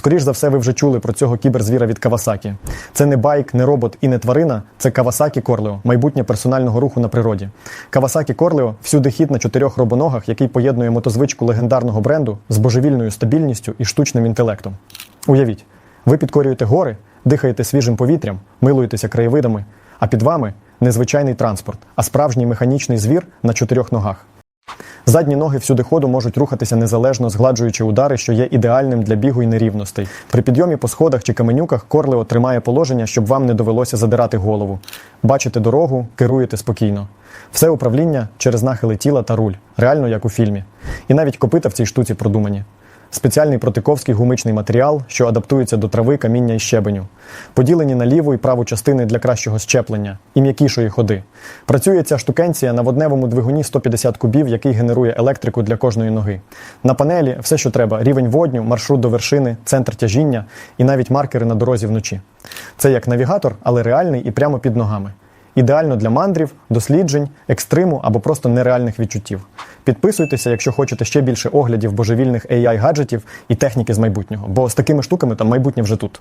Скоріш за все, ви вже чули про цього кіберзвіра від Кавасакі. Це не байк, не робот і не тварина, це Кавасакі Корлео, майбутнє персонального руху на природі. Кавасакі Корлео всюди хід на чотирьох робоногах, який поєднує мотозвичку легендарного бренду з божевільною стабільністю і штучним інтелектом. Уявіть, ви підкорюєте гори, дихаєте свіжим повітрям, милуєтеся краєвидами, а під вами не звичайний транспорт, а справжній механічний звір на чотирьох ногах. Задні ноги всюди ходу можуть рухатися незалежно, згладжуючи удари, що є ідеальним для бігу і нерівностей. При підйомі по сходах чи каменюках Корлео тримає положення, щоб вам не довелося задирати голову. Бачите дорогу, керуєте спокійно. Все управління через нахили тіла та руль, реально як у фільмі. І навіть копита в цій штуці продумані. Спеціальний протиковський гумичний матеріал, що адаптується до трави, каміння і щебеню. Поділені на ліву і праву частини для кращого щеплення і м'якішої ходи. Працює ця штукенція на водневому двигуні 150 кубів, який генерує електрику для кожної ноги. На панелі все, що треба: рівень водню, маршрут до вершини, центр тяжіння і навіть маркери на дорозі вночі. Це як навігатор, але реальний і прямо під ногами. Ідеально для мандрів, досліджень, екстриму або просто нереальних відчуттів. Підписуйтеся, якщо хочете ще більше оглядів божевільних AI-гаджетів і техніки з майбутнього, бо з такими штуками там майбутнє вже тут.